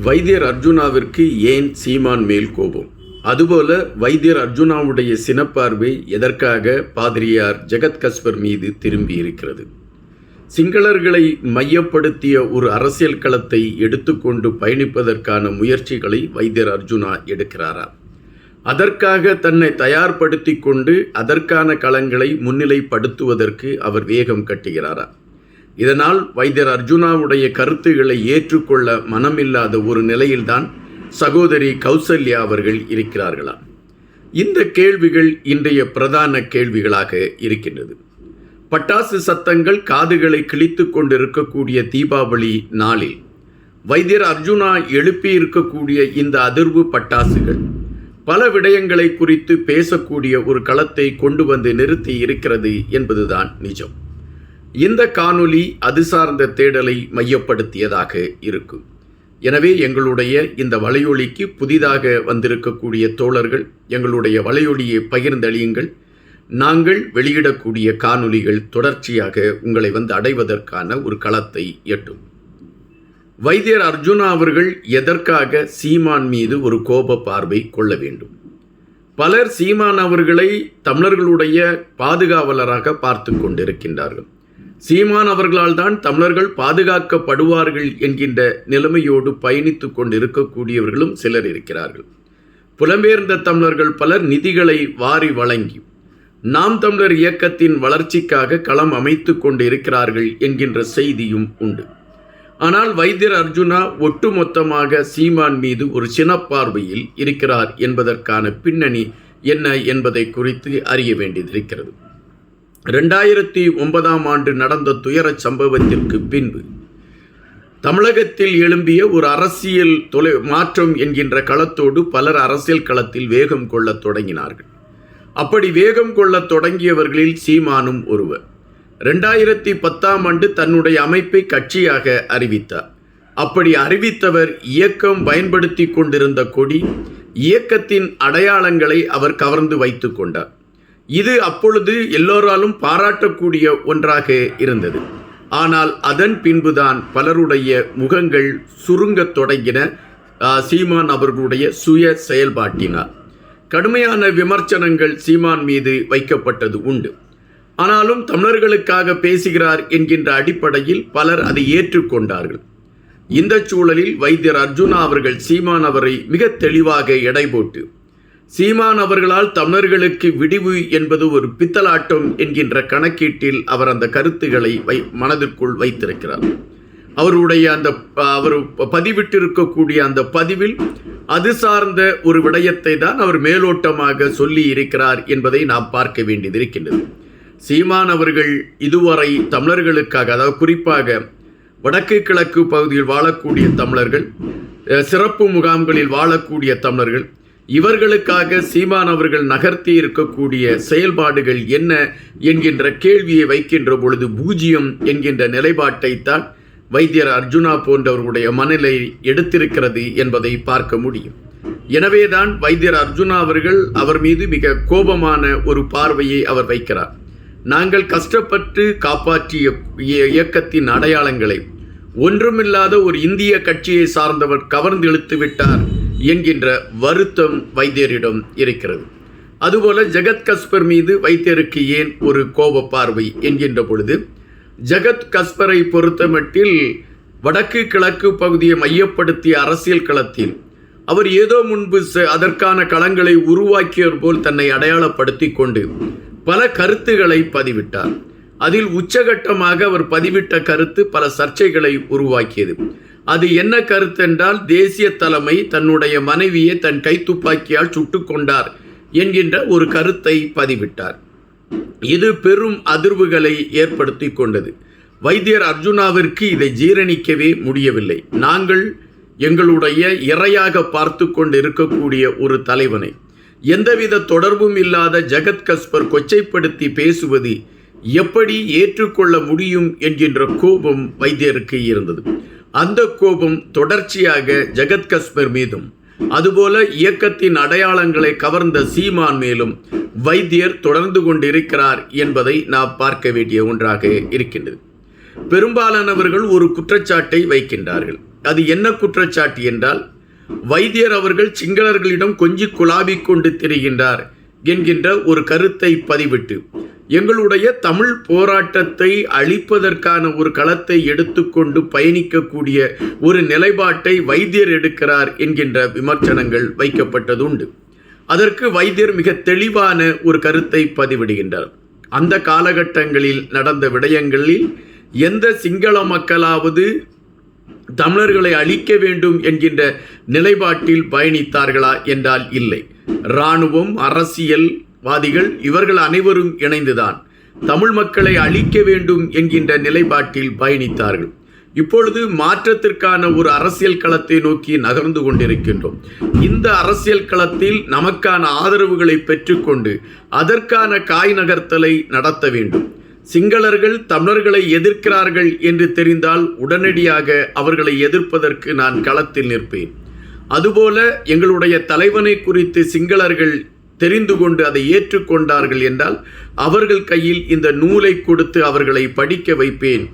வைத்தியர் அர்ஜுனாவிற்கு ஏன் சீமான் மேல் கோபம்? அதுபோல வைத்தியர் அர்ஜுனாவுடைய சினப்பார்வை எதற்காக பாதிரியார் ஜெகத் கஸ்பர் மீது திரும்பி இருக்கிறது? சிங்களர்களை மையப்படுத்திய ஒரு அரசியல் களத்தை எடுத்துக்கொண்டு பயணிப்பதற்கான முயற்சிகளை வைத்தியர் அர்ஜுனா எடுக்கிறாரா? அதற்காக தன்னை தயார்படுத்தி கொண்டு அதற்கான களங்களை முன்னிலைப்படுத்துவதற்கு அவர் வேகம் கட்டுகிறாரா? இதனால் வைத்தியர் அர்ஜுனாவுடைய கருத்துக்களை ஏற்றுக்கொள்ள மனமில்லாத ஒரு நிலையில்தான் சகோதரி கௌசல்யா அவர்கள் இருக்கிறார்களா? இந்த கேள்விகள் இன்றைய பிரதான கேள்விகளாக இருக்கின்றது. பட்டாசு சத்தங்கள் காதுகளை கிழித்து கொண்டிருக்கக்கூடிய தீபாவளி நாளில் வைத்தியர் அர்ஜுனா எழுப்பி இருக்கக்கூடிய இந்த அதிர்வு பட்டாசுகள் பல விடயங்களை குறித்து பேசக்கூடிய ஒரு களத்தை கொண்டு வந்து நிறுத்தி இருக்கிறது என்பதுதான் நிஜம். இந்த காணொலி அது சார்ந்த தேடலை மையப்படுத்தியதாக இருக்கும் எனவே எங்களுடைய இந்த வலையொலிக்கு புதிதாக வந்திருக்கக்கூடிய தோழர்கள் எங்களுடைய வலையொலியை பகிர்ந்தளியுங்கள். நாங்கள் வெளியிடக்கூடிய காணொலிகள் தொடர்ச்சியாக உங்களை வந்து அடைவதற்கான ஒரு களத்தை எட்டும். வைத்தியர் அர்ஜுனா அவர்கள் எதற்காக சீமான் மீது ஒரு கோப பார்வை கொள்ள வேண்டும்? பலர் சீமான் அவர்களை தமிழர்களுடைய பாதுகாவலராக பார்த்து கொண்டிருக்கின்றார்கள். சீமான் அவர்களால் தான் தமிழர்கள் பாதுகாக்கப்படுவார்கள் என்கின்ற நிலைமையோடு பயணித்து கொண்டிருக்கக்கூடியவர்களும் சிலர் இருக்கிறார்கள். புலம்பெயர்ந்த தமிழர்கள் பலர் நிதிகளை வாரி வழங்கி நாம் தமிழர் இயக்கத்தின் வளர்ச்சிக்காக களம் அமைத்து கொண்டு இருக்கிறார்கள் என்கின்ற செய்தியும் உண்டு. ஆனால் வைத்தியர் அர்ஜுனா ஒட்டுமொத்தமாக சீமான் மீது ஒரு சினப்பார்வையில் இருக்கிறார் என்பதற்கான பின்னணி என்ன என்பதை குறித்து அறிய வேண்டியதிருக்கிறது ரெண்டாயிரத்தி ஒன்பதாம் ஆண்டு நடந்த துயரச் சம்பவத்திற்கு பின்பு தமிழகத்தில் எழும்பிய ஒரு அரசியல் தொலை மாற்றம் என்கின்ற களத்தோடு பலர் அரசியல் களத்தில் வேகம் கொள்ளத் தொடங்கினார்கள். அப்படி வேகம் கொள்ளத் தொடங்கியவர்களில் சீமானும் ஒருவர். ரெண்டாயிரத்தி பத்தாம் ஆண்டு தன்னுடைய அமைப்பை கட்சியாக அறிவித்தார். அப்படி அறிவித்தவர் இயக்கம் பயன்படுத்தி கொண்டிருந்த கொடி இயக்கத்தின் அடையாளங்களை அவர் கவர்ந்து வைத்து கொண்டார். இது அப்பொழுது எல்லோராலும் பாராட்டக்கூடிய ஒன்றாக இருந்தது. ஆனால் அதன் பின்புதான் பலருடைய முகங்கள் சுருங்கத் தொடங்கின சீமான் அவர்களுடைய சுய செயல்பாட்டினார் கடுமையான விமர்சனங்கள் சீமான் மீது வைக்கப்பட்டது உண்டு. ஆனாலும் தமிழர்களுக்காக பேசுகிறார் என்கின்ற அடிப்படையில் பலர் அதை ஏற்றுக்கொண்டார்கள். இந்த சூழலில் வைத்தியர் அர்ஜுனா அவர்கள் சீமான் அவரை மிக தெளிவாக எடை போட்டு சீமான் அவர்களால் தமிழர்களுக்கு விடிவு என்பது ஒரு பித்தலாட்டம் என்கின்ற கணக்கீட்டில் அவர் அந்த கருத்துக்களை வை மனதிற்குள் வைத்திருக்கிறார். அவருடைய அந்த அவர் பதிவிட்டிருக்கக்கூடிய அந்த பதிவில் அது சார்ந்த ஒரு விடயத்தை தான் அவர் மேலோட்டமாக சொல்லி இருக்கிறார் என்பதை நாம் பார்க்க வேண்டியது இருக்கின்றது. சீமான் அவர்கள் இதுவரை தமிழர்களுக்காக அதாவது குறிப்பாக வடக்கு கிழக்கு பகுதியில் வாழக்கூடிய தமிழர்கள் சிறப்பு முகாம்களில் வாழக்கூடிய தமிழர்கள் இவர்களுக்காக சீமான் அவர்கள் நகர்த்தி இருக்கக்கூடிய செயல்பாடுகள் என்ன என்கின்ற கேள்வியை வைக்கின்ற பொழுது பூஜ்ஜியம் என்கின்ற நிலைப்பாட்டை தான் வைத்தியர் அர்ஜுனா போன்றவர்களுடைய மனநிலை எடுத்திருக்கிறது என்பதை பார்க்க முடியும். எனவேதான் வைத்தியர் அர்ஜுனா அவர்கள் அவர் மீது மிக கோபமான ஒரு பார்வையை அவர் வைக்கிறார். நாங்கள் கஷ்டப்பட்டு காப்பாற்றிய இயக்கத்தின் அடையாளங்களை ஒன்றுமில்லாத ஒரு இந்திய கட்சியை சார்ந்தவர் கவர்ந்து இழுத்து விட்டார். என்கின்ற வருத்தம் வைத்தியரிடம் இருக்கிறது. அதுபோல ஜெகத் கஸ்பர் மீது வைத்தியருக்கு ஏன் ஒரு கோப பார்வை என்கின்ற பொழுது ஜெகத் கஸ்பரை பொறுத்தமட்டில் வடக்கு கிழக்கு பகுதியை மையப்படுத்திய அரசியல் களத்தில் அவர் ஏதோ முன்பு அதற்கான களங்களை உருவாக்கியவர் போல் தன்னை அடையாளப்படுத்தி கொண்டு பல கருத்துக்களை பதிவிட்டார். அதில் உச்சகட்டமாக அவர் பதிவிட்ட கருத்து பல சர்ச்சைகளை உருவாக்கியது. அது என்ன கருத்தென்றால் தேசிய தலைமை தன்னுடைய மனைவியை தன் கைத்துப்பாக்கியால் சுட்டு கொண்டார் என்கின்ற ஒரு கருத்தை பதிவிட்டார். இது பெரும் அதிர்வுகளை ஏற்படுத்தி கொண்டது. வைத்தியர் அர்ஜுனாவிற்கு இதை ஜீரணிக்கவே முடியவில்லை. நாங்கள் எங்களுடைய இறையாக பார்த்து கொண்டு இருக்கக்கூடிய ஒரு தலைவனை. எந்தவித தொடர்பும் இல்லாத ஜெகத் கஸ்பர் கொச்சைப்படுத்தி பேசுவது எப்படி ஏற்றுக்கொள்ள முடியும் என்கின்ற கோபம் வைத்தியருக்கு இருந்தது. அந்த கோபம் தொடர்ச்சியாக ஜெகத்கஸ்பர் மீதும் அதுபோல இயக்கத்தின் அடையாளங்களை கவர்ந்த சீமான் மேலும் வைத்தியர் தொடர்ந்து கொண்டிருக்கிறார் என்பதை நாம் பார்க்க வேண்டிய ஒன்றாக இருக்கின்றது. பெரும்பாலானவர்கள் ஒரு குற்றச்சாட்டை வைக்கின்றார்கள். அது என்ன குற்றச்சாட்டு என்றால் வைத்தியர் அவர்கள் சிங்களர்களிடம் கொஞ்சி குழாவிக் கொண்டு திரிகின்றார் என்கின்ற ஒரு கருத்தை பதிவிட்டு எங்களுடைய தமிழ் போராட்டத்தை அழிப்பதற்கான ஒரு களத்தை எடுத்துக்கொண்டு பயணிக்கக்கூடிய ஒரு நிலைப்பாட்டை வைத்தியர் எடுக்கிறார் என்கின்ற விமர்சனங்கள் வைக்கப்பட்டது உண்டு அதற்கு வைத்தியர் மிக தெளிவான ஒரு கருத்தை பதிவிடுகின்றார். அந்த காலகட்டங்களில் நடந்த விடயங்களில் எந்த சிங்கள மக்களாவது தமிழர்களை அழிக்க வேண்டும் என்கின்ற நிலைப்பாட்டில் பயணித்தார்களா என்றால் இல்லை. இராணுவம் வாதிகள் இவர்கள் அனைவரும் இணைந்துதான். தமிழ் மக்களை அழிக்க வேண்டும் என்கின்ற நிலைப்பாட்டில் பயணித்தார்கள். இப்பொழுது மாற்றத்திற்கான ஒரு அரசியல் களத்தை நோக்கி நகர்ந்து கொண்டிருக்கின்றோம். இந்த அரசியல் களத்தில் நமக்கான ஆதரவுகளை பெற்றுக்கொண்டு அதற்கான காய் நகர்த்தலை நடத்த வேண்டும். சிங்களர்கள் தமிழர்களை எதிர்க்கிறார்கள் என்று தெரிந்தால் உடனடியாக அவர்களை எதிர்ப்பதற்கு நான் களத்தில் நிற்பேன். அதுபோல எங்களுடைய தலைவனை குறித்து சிங்களர்கள் தெரிந்து கொண்டு அதை ஏற்றுக்கொண்டார்கள் என்றால் அவர்கள் கையில் இந்த நூலை கொடுத்து அவர்களை படிக்க வைப்பேன்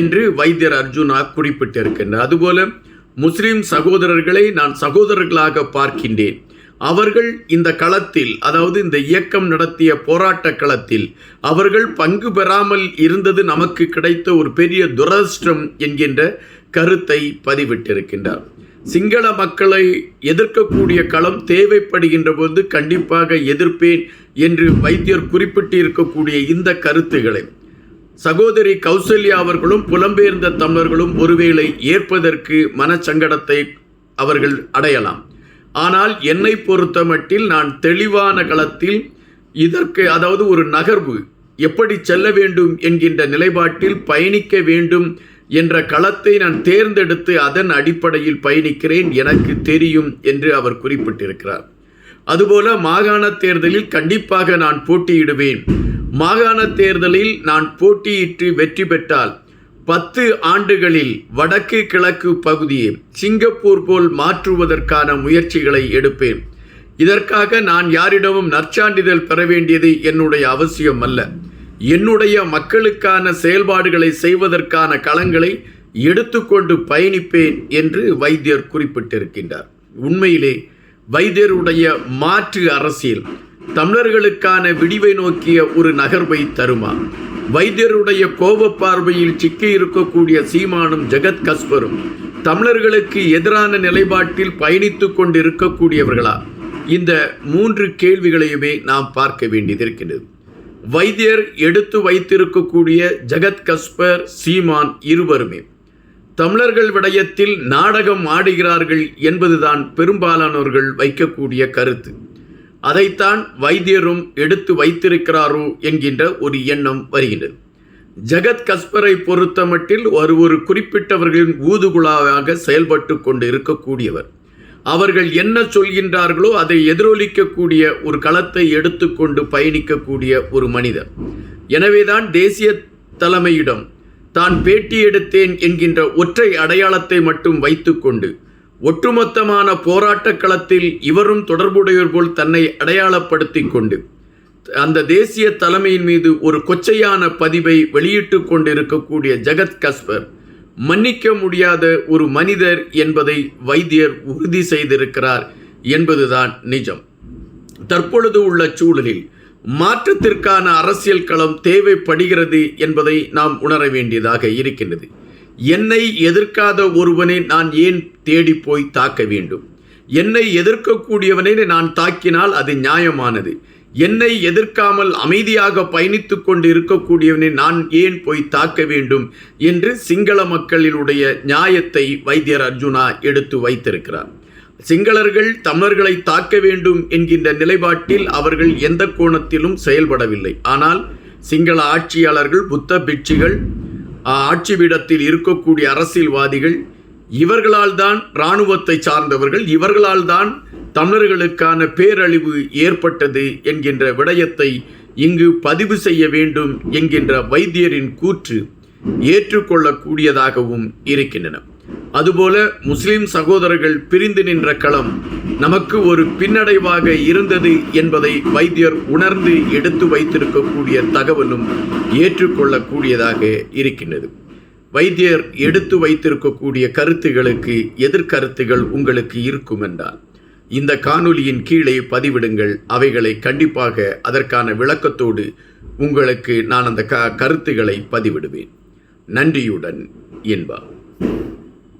என்று வைத்தியர் அர்ஜுனா குறிப்பிட்டிருக்கின்றார். அதுபோல முஸ்லிம் சகோதரர்களை நான் சகோதரர்களாக பார்க்கின்றேன். அவர்கள் இந்த களத்தில் அதாவது இந்த இயக்கம் நடத்திய போராட்ட களத்தில் அவர்கள் பங்கு பெறாமல் இருந்தது நமக்கு கிடைத்த ஒரு பெரிய துரதிருஷ்டம் என்கின்ற கருத்தை பதிவிட்டிருக்கின்றார். சிங்கள மக்களை எதிர்க்கக்கூடிய களம் தேவைப்படுகின்ற போது கண்டிப்பாக எதிர்ப்பேன் என்று வைத்தியர் குறிப்பிட்டு இருக்கக்கூடிய இந்த கருத்துக்களை. சகோதரி கௌசல்யா அவர்களும் புலம்பெயர்ந்த தமிழர்களும் ஒருவேளை ஏற்பதற்கு மனச்சங்கடத்தை அவர்கள் அடையலாம். ஆனால் என்னை பொறுத்தமட்டில் நான் தெளிவான களத்தில் இதற்கு அதாவது ஒரு நகர்வு எப்படி செல்ல வேண்டும் என்கின்ற நிலைப்பாட்டில் பயணிக்க வேண்டும் என்ற களத்தை நான் தேர்ந்தெடுத்து அதன் அடிப்படையில் பயணிக்கிறேன் எனக்கு தெரியும் என்று அவர் குறிப்பிட்டிருக்கிறார். அதுபோல மாகாண தேர்தலில் கண்டிப்பாக நான் போட்டியிடுவேன். மாகாண தேர்தலில் நான் போட்டியிட்டு வெற்றி பெற்றால் பத்து ஆண்டுகளில் வடக்கு கிழக்கு பகுதியை சிங்கப்பூர் போல் மாற்றுவதற்கான முயற்சிகளை எடுப்பேன். இதற்காக நான் யாரிடமும் நற்சான்றிதழ் பெற வேண்டியது என்னுடைய அவசியம் அல்ல என்னுடைய மக்களுக்கான செயல்பாடுகளை செய்வதற்கான களங்களை எடுத்துக்கொண்டு பயணிப்பேன் என்று வைத்தியர் குறிப்பிட்டிருக்கின்றார். உண்மையிலே வைத்தியருடைய மாற்று அரசியல் தமிழர்களுக்கான விடிவை நோக்கிய ஒரு நகர்வை தருமா? வைத்தியருடைய கோப பார்வையில் சிக்கி இருக்கக்கூடிய சீமானும் ஜெகத் கஸ்பரும் தமிழர்களுக்கு எதிரான நிலைப்பாட்டில் பயணித்து கொண்டு இருக்கக்கூடியவர்களா இந்த மூன்று கேள்விகளையுமே நாம் பார்க்க வேண்டியது இருக்கின்றது. வைத்தியர் எடுத்து வைத்திருக்கக்கூடிய ஜெகத் கஸ்பர் சீமான் இருவருமே. தமிழர்கள் விடயத்தில் நாடகம் ஆடுகிறார்கள் என்பதுதான் பெரும்பாலானோர்கள் வைக்கக்கூடிய கருத்து. அதைத்தான் வைத்தியரும் எடுத்து வைத்திருக்கிறாரோ என்கின்ற ஒரு எண்ணம் வருகின்றது. ஜெகத் கஸ்பரை பொறுத்தமட்டில் ஒரு ஒரு குறிப்பிட்டவர்களின் ஊதுகுழாவாக செயல்பட்டு கொண்டு இருக்கக்கூடியவர். அவர்கள் என்ன சொல்கின்றார்களோ அதை எதிரொலிக்கக்கூடிய ஒரு களத்தை எடுத்துக்கொண்டு பயணிக்கக்கூடிய ஒரு மனிதர் எனவேதான் தேசிய தலைமையிடம் தான் பேட்டி எடுத்தேன் என்கின்ற ஒற்றை அடையாளத்தை மட்டும் வைத்துக்கொண்டு ஒட்டுமொத்தமான போராட்ட களத்தில் இவரும் தொடர்புடையவர் போல் தன்னை அடையாளப்படுத்தி கொண்டு அந்த தேசிய தலைமையின் மீது ஒரு கொச்சையான பதிவை வெளியிட்டு கொண்டிருக்கக்கூடிய ஜெகத் கஸ்பர் மன்னிக்க முடியாத ஒரு மனிதர் என்பதை வைத்தியர் உறுதி செய்திருக்கிறார் என்பதுதான் நிஜம். தற்பொழுது உள்ள சூழலில் மாற்றத்திற்கான அரசியல் களம் தேவைப்படுகிறது என்பதை நாம் உணர வேண்டியதாக இருக்கின்றது. என்னை எதிர்க்காத ஒருவனை நான் ஏன் தேடி போய் தாக்க வேண்டும்? என்னை எதிர்க்கக்கூடியவனை நான் தாக்கினால் அது நியாயமானது. என்னை எதிர்க்காமல் அமைதியாக பயணித்துக் கொண்டு இருக்கக்கூடியவனை நான் ஏன் போய் தாக்க வேண்டும் என்று சிங்கள மக்களினுடைய நியாயத்தை வைத்தியர் அர்ஜுனா எடுத்து வைத்திருக்கிறார். சிங்களர்கள் தமிழர்களை தாக்க வேண்டும் என்கின்ற நிலைப்பாட்டில் அவர்கள் எந்த கோணத்திலும் செயல்படவில்லை. ஆனால் சிங்கள ஆட்சியாளர்கள் புத்த பிட்சிகள் ஆட்சி பீடத்தில் இருக்கக்கூடிய அரசியல்வாதிகள் இவர்களால் தான் இராணுவத்தை சார்ந்தவர்கள் இவர்களால் தான் தமிழர்களுக்கான பேரழிவு ஏற்பட்டது என்கின்ற விடயத்தை இங்கு பதிவு செய்ய வேண்டும் என்கின்ற வைத்தியரின் கூற்று ஏற்றுக்கொள்ளக்கூடியதாகவும் இருக்கின்றன. அதுபோல முஸ்லிம் சகோதரர்கள் பிரிந்து நின்ற களம் நமக்கு ஒரு பின்னடைவாக இருந்தது என்பதை வைத்தியர் உணர்ந்து எடுத்து வைத்திருக்கக்கூடிய தகவலும் ஏற்றுக்கொள்ளக்கூடியதாக இருக்கின்றது. வைத்தியர் எடுத்து வைத்திருக்கக்கூடிய கருத்துகளுக்கு எதிர்கருத்துகள் உங்களுக்கு இருக்கும் என்றால் இந்த காணொலியின் கீழே பதிவிடுங்கள். அவைகளை கண்டிப்பாக அதற்கான விளக்கத்தோடு உங்களுக்கு நான் அந்த க கருத்துக்களை பதிவிடுவேன். நன்றியுடன் என்பா